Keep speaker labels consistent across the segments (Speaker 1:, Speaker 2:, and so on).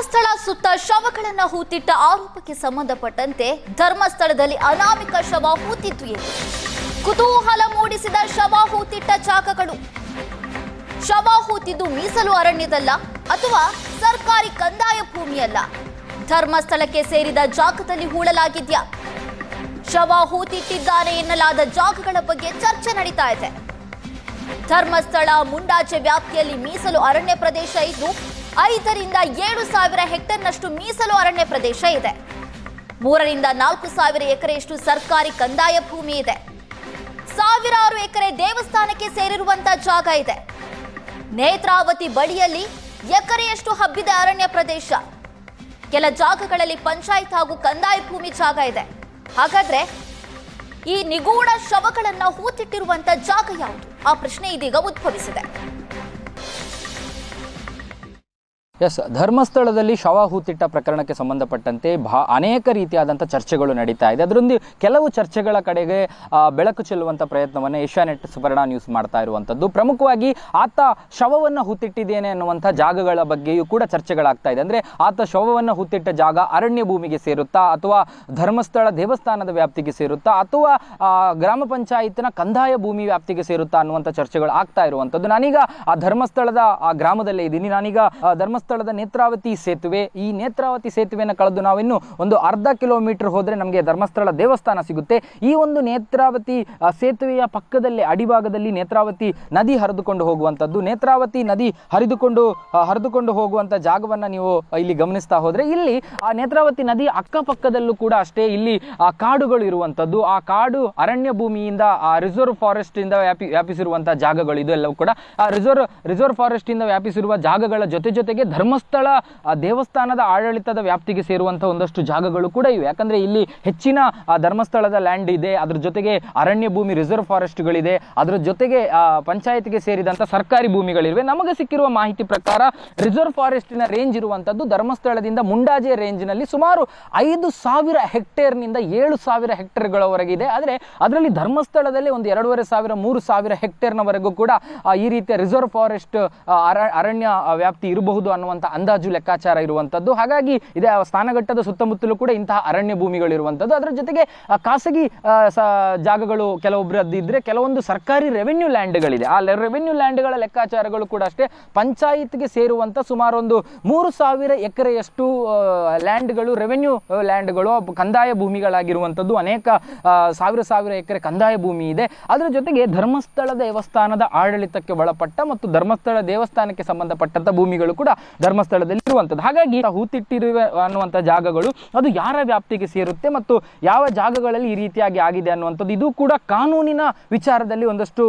Speaker 1: ಧರ್ಮಸ್ಥಳ ಸುತ್ತ ಶವಗಳನ್ನ ಹೂತಿಟ್ಟ ಆರೋಪಕ್ಕೆ ಸಂಬಂಧಪಟ್ಟಂತೆ ಧರ್ಮಸ್ಥಳದಲ್ಲಿ ಅನಾಮಿಕ ಶವ ಹೂತಿತ್ತು ಎಂದು ಕುತೂಹಲ ಮೂಡಿಸಿದ ಶವ ಹೂತಿಟ್ಟ ಜಾಗಗಳು ಶವ ಹೂತಿದ್ದು ಮೀಸಲು ಅರಣ್ಯದಲ್ಲ ಅಥವಾ ಸರ್ಕಾರಿ ಕಂದಾಯ ಭೂಮಿಯಲ್ಲ. ಧರ್ಮಸ್ಥಳಕ್ಕೆ ಸೇರಿದ ಜಾಗದಲ್ಲಿ ಹೂಳಲಾಗಿದ್ಯಾ? ಶವ ಹೂತಿಟ್ಟಿದ್ದಾರೆ ಎನ್ನಲಾದ ಜಾಗಗಳ ಬಗ್ಗೆ ಚರ್ಚೆ ನಡೀತಾ ಇದೆ. ಧರ್ಮಸ್ಥಳ ಮುಂಡಾಚೆ ವ್ಯಾಪ್ತಿಯಲ್ಲಿ ಮೀಸಲು ಅರಣ್ಯ ಪ್ರದೇಶ ಇದ್ದು ಐದರಿಂದ ಏಳು ಸಾವಿರ ಹೆಕ್ಟೇರ್ನಷ್ಟು ಮೀಸಲು ಅರಣ್ಯ ಪ್ರದೇಶ ಇದೆ. ಮೂರರಿಂದ ನಾಲ್ಕು ಸಾವಿರ ಎಕರೆಯಷ್ಟು ಸರ್ಕಾರಿ ಕಂದಾಯ ಭೂಮಿ ಇದೆ. ಸಾವಿರಾರು ಎಕರೆ ದೇವಸ್ಥಾನಕ್ಕೆ ಸೇರಿರುವಂತ ಜಾಗ ಇದೆ. ನೇತ್ರಾವತಿ ಬಳಿಯಲ್ಲಿ ಎಕರೆಯಷ್ಟು ಹಬ್ಬಿದ ಅರಣ್ಯ ಪ್ರದೇಶ. ಕೆಲ ಜಾಗಗಳಲ್ಲಿ ಪಂಚಾಯತ್ ಹಾಗೂ ಕಂದಾಯ ಭೂಮಿ ಜಾಗ ಇದೆ. ಹಾಗಾದ್ರೆ ಈ ನಿಗೂಢ ಶವಗಳನ್ನ ಹೂತಿಟ್ಟಿರುವಂತ ಜಾಗ ಯಾವುದು? ಆ ಪ್ರಶ್ನೆ ಇದೀಗ ಉದ್ಭವಿಸಿದೆ.
Speaker 2: ಎಸ್ ಧರ್ಮಸ್ಥಳದಲ್ಲಿ ಶವ ಹೂತಿಟ್ಟ ಪ್ರಕರಣಕ್ಕೆ ಸಂಬಂಧಪಟ್ಟಂತೆ ಭಾ ಅನೇಕ ರೀತಿಯಾದಂಥ ಚರ್ಚೆಗಳು ನಡೀತಾ ಇದೆ. ಅದರೊಂದು ಕೆಲವು ಚರ್ಚೆಗಳ ಕಡೆಗೆ ಬೆಳಕು ಚೆಲ್ಲುವಂಥ ಪ್ರಯತ್ನವನ್ನು ಏಷ್ಯಾನೆಟ್ ಸುವರ್ಣ ನ್ಯೂಸ್ ಮಾಡ್ತಾ ಇರುವಂಥದ್ದು. ಪ್ರಮುಖವಾಗಿ ಆತ ಶವವನ್ನು ಹೂತಿಟ್ಟಿದ್ದೇನೆ ಅನ್ನುವಂಥ ಜಾಗಗಳ ಬಗ್ಗೆಯೂ ಕೂಡ ಚರ್ಚೆಗಳಾಗ್ತಾ ಇದೆ. ಅಂದರೆ ಆತ ಶವವನ್ನು ಹೂತಿಟ್ಟ ಜಾಗ ಅರಣ್ಯ ಭೂಮಿಗೆ ಸೇರುತ್ತಾ ಅಥವಾ ಧರ್ಮಸ್ಥಳ ದೇವಸ್ಥಾನದ ವ್ಯಾಪ್ತಿಗೆ ಸೇರುತ್ತಾ ಅಥವಾ ಗ್ರಾಮ ಪಂಚಾಯತ್ನ ಕಂದಾಯ ಭೂಮಿ ವ್ಯಾಪ್ತಿಗೆ ಸೇರುತ್ತಾ ಅನ್ನುವಂಥ ಚರ್ಚೆಗಳು ಆಗ್ತಾ ಇರುವಂಥದ್ದು. ನಾನೀಗ ಆ ಧರ್ಮಸ್ಥಳದ ಆ ಗ್ರಾಮದಲ್ಲೇ ಇದ್ದೀನಿ. ನಾನೀಗ ಆ, ಧರ್ಮಸ್ಥಳದ ನೇತ್ರಾವತಿ ಸೇತುವೆ. ಈ ನೇತ್ರಾವತಿ ಸೇತುವೆಯನ್ನು ಕಳೆದು ನಾವಿನ್ನು ಒಂದು ಅರ್ಧ ಕಿಲೋಮೀಟರ್ ಹೋದರೆ ನಮಗೆ ಧರ್ಮಸ್ಥಳ ದೇವಸ್ಥಾನ ಸಿಗುತ್ತೆ. ಈ ಒಂದು ನೇತ್ರಾವತಿ ಸೇತುವೆಯ ಪಕ್ಕದಲ್ಲಿ ಅಡಿಭಾಗದಲ್ಲಿ ನೇತ್ರಾವತಿ ನದಿ ಹರಿದುಕೊಂಡು ಹೋಗುವಂಥದ್ದು. ನೇತ್ರಾವತಿ ನದಿ ಹರಿದುಕೊಂಡು ಹರಿದುಕೊಂಡು ಹೋಗುವಂಥ ಜಾಗವನ್ನು ನೀವು ಇಲ್ಲಿ ಗಮನಿಸ್ತಾ ಹೋದರೆ ಇಲ್ಲಿ, ಆ, ನೇತ್ರಾವತಿ ನದಿ ಅಕ್ಕಪಕ್ಕದಲ್ಲೂ ಕೂಡ ಅಷ್ಟೇ ಇಲ್ಲಿ, ಆ, ಕಾಡುಗಳು ಇರುವಂಥದ್ದು. ಆ ಕಾಡು ಅರಣ್ಯ ಭೂಮಿಯಿಂದ, ಆ ರಿಸರ್ವ್ ಫಾರೆಸ್ಟ್ ಇಂದ ವ್ಯಾಪಿ ವ್ಯಾಪಿಸಿರುವಂತಹ ಜಾಗಗಳು ಇದು ಎಲ್ಲವೂ ಕೂಡ, ಆ ರಿಸರ್ವ್ ರಿಸರ್ವ್ ಫಾರೆಸ್ಟ್ ಇಂದ ವ್ಯಾಪಿಸಿರುವ ಜಾಗಗಳ ಜೊತೆ ಜೊತೆಗೆ ಧರ್ಮಸ್ಥಳ ದೇವಸ್ಥಾನದ ಆಡಳಿತದ ವ್ಯಾಪ್ತಿಗೆ ಸೇರುವಂಥ ಒಂದಷ್ಟು ಜಾಗಗಳು ಕೂಡ ಇವೆ. ಯಾಕಂದ್ರೆ ಇಲ್ಲಿ ಹೆಚ್ಚಿನ ಧರ್ಮಸ್ಥಳದ ಲ್ಯಾಂಡ್ ಇದೆ. ಅದ್ರ ಜೊತೆಗೆ ಅರಣ್ಯ ಭೂಮಿ ರಿಸರ್ವ್ ಫಾರೆಸ್ಟ್ಗಳಿದೆ ಅದರ ಜೊತೆಗೆ ಪಂಚಾಯತ್ಗೆ ಸೇರಿದಂತ ಸರ್ಕಾರಿ ಭೂಮಿಗಳಿವೆ. ನಮಗೆ ಸಿಕ್ಕಿರುವ ಮಾಹಿತಿ ಪ್ರಕಾರ ರಿಸರ್ವ್ ಫಾರೆಸ್ಟಿನ ರೇಂಜ್ ಇರುವಂತದ್ದು ಧರ್ಮಸ್ಥಳದಿಂದ ಮುಂಡಾಜೆ ರೇಂಜ್ನಲ್ಲಿ ಸುಮಾರು ಐದು ಸಾವಿರ ಹೆಕ್ಟೇರ್ನಿಂದ ಏಳು ಸಾವಿರ ಇದೆ. ಆದರೆ ಅದರಲ್ಲಿ ಧರ್ಮಸ್ಥಳದಲ್ಲಿ ಒಂದು ಎರಡೂವರೆ ಸಾವಿರ, ಮೂರು ಸಾವಿರ ಹೆಕ್ಟೇರ್ನವರೆಗೂ ಕೂಡ ಈ ರೀತಿಯ ರಿಸರ್ವ್ ಫಾರೆಸ್ಟ್ ಅರಣ್ಯ ವ್ಯಾಪ್ತಿ ಇರಬಹುದು ಅನ್ನುವಂಥ ಅಂದಾಜು ಲೆಕ್ಕಾಚಾರ ಇರುವಂಥದ್ದು. ಹಾಗಾಗಿ ಇದೇ ಸ್ಥಾನಘಟ್ಟದ ಸುತ್ತಮುತ್ತಲೂ ಕೂಡ ಇಂತಹ ಅರಣ್ಯ ಭೂಮಿಗಳಿರುವಂಥದ್ದು. ಅದರ ಜೊತೆಗೆ ಖಾಸಗಿ ಜಾಗಗಳು ಕೆಲವೊಬ್ಬರದ್ದು ಇದ್ರೆ ಕೆಲವೊಂದು ಸರ್ಕಾರಿ ರೆವೆನ್ಯೂ ಲ್ಯಾಂಡ್ಗಳಿದೆ ಆ ರೆವೆನ್ಯೂ ಲ್ಯಾಂಡ್ಗಳ ಲೆಕ್ಕಾಚಾರಗಳು ಕೂಡ ಅಷ್ಟೇ ಪಂಚಾಯತ್ಗೆ ಸೇರುವಂಥ ಸುಮಾರು ಒಂದು ಮೂರು ಸಾವಿರ ಎಕರೆಯಷ್ಟು ಲ್ಯಾಂಡ್ಗಳು ರೆವೆನ್ಯೂ ಲ್ಯಾಂಡ್ಗಳು ಕಂದಾಯ ಭೂಮಿಗಳಾಗಿರುವಂಥದ್ದು. ಅನೇಕ ಸಾವಿರ ಸಾವಿರ ಎಕರೆ ಕಂದಾಯ ಭೂಮಿ ಇದೆ. ಅದರ ಜೊತೆಗೆ ಧರ್ಮಸ್ಥಳ ದೇವಸ್ಥಾನದ ಆಡಳಿತಕ್ಕೆ ಒಳಪಟ್ಟ ಮತ್ತು ಧರ್ಮಸ್ಥಳ ದೇವಸ್ಥಾನಕ್ಕೆ ಸಂಬಂಧಪಟ್ಟಂತ ಭೂಮಿಗಳು ಕೂಡ ಧರ್ಮಸ್ಥಳದಲ್ಲಿ ಇರುವಂಥದ್ದು ಹಾಗಾಗಿ ಹೂತಿಟ್ಟಿರುವ ಅನ್ನುವಂಥ ಜಾಗಗಳು, ಅದು ಯಾರ ವ್ಯಾಪ್ತಿಗೆ ಸೇರುತ್ತೆ ಮತ್ತು ಯಾವ ಜಾಗಗಳಲ್ಲಿ ಈ ರೀತಿಯಾಗಿ ಆಗಿದೆ ಅನ್ನುವಂಥದ್ದು, ಇದು ಕೂಡ ಕಾನೂನಿನ ವಿಚಾರದಲ್ಲಿ ಒಂದಷ್ಟು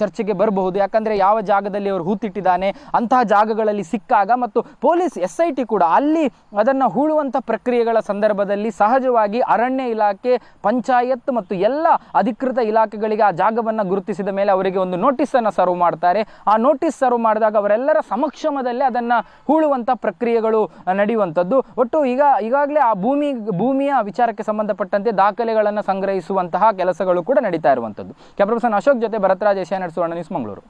Speaker 2: ಚರ್ಚೆಗೆ ಬರಬಹುದು. ಯಾಕಂದ್ರೆ ಯಾವ ಜಾಗದಲ್ಲಿ ಅವರು ಹೂತಿಟ್ಟಿದ್ದಾನೆ, ಅಂತಹ ಜಾಗಗಳಲ್ಲಿ ಸಿಕ್ಕಾಗ ಮತ್ತು ಪೊಲೀಸ್, ಎಸ್ ಐ ಟಿ ಕೂಡ ಅಲ್ಲಿ ಅದನ್ನು ಹೂಳುವಂಥ ಪ್ರಕ್ರಿಯೆಗಳ ಸಂದರ್ಭದಲ್ಲಿ ಸಹಜವಾಗಿ ಅರಣ್ಯ ಇಲಾಖೆ, ಪಂಚಾಯತ್ ಮತ್ತು ಎಲ್ಲ ಅಧಿಕೃತ ಇಲಾಖೆಗಳಿಗೆ ಆ ಜಾಗವನ್ನು ಗುರುತಿಸಿದ ಮೇಲೆ ಅವರಿಗೆ ಒಂದು ನೋಟಿಸ್ ಅನ್ನು ಸರ್ವ್ ಮಾಡ್ತಾರೆ. ಆ ನೋಟಿಸ್ ಸರ್ವ್ ಮಾಡಿದಾಗ ಅವರೆಲ್ಲರ ಸಮಕ್ಷಮದಲ್ಲಿ ಅದನ್ನು ಹೂಳುವಂಥ ಪ್ರಕ್ರಿಯೆಗಳು ನಡೆಯುವಂಥದ್ದು. ಒಟ್ಟು ಈಗ, ಈಗಾಗಲೇ ಆ ಭೂಮಿ, ಭೂಮಿಯ ವಿಚಾರಕ್ಕೆ ಸಂಬಂಧಪಟ್ಟಂತೆ ದಾಖಲೆಗಳನ್ನು ಸಂಗ್ರಹಿಸುವಂತಹ ಕೆಲಸಗಳು ಕೂಡ ನಡೀತಾ ಇರುವಂಥದ್ದು. ಕ್ಯಾಪ್ಟನ್ ಅಶೋಕ್ ಜೊತೆ ಭರತರಾಜ್ ಏಷ್ಯಾ ನಡೆಸುವಣ್ಣ ನ್ಯೂಸ್ ಮಂಗಳೂರು.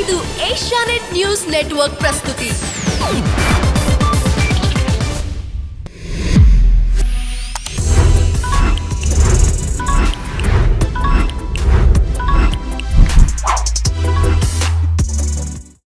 Speaker 3: ಇದು ಏಷ್ಯಾನೆಟ್ ನ್ಯೂಸ್ ನೆಟ್ವರ್ಕ್ ಪ್ರಸ್ತುತಿ.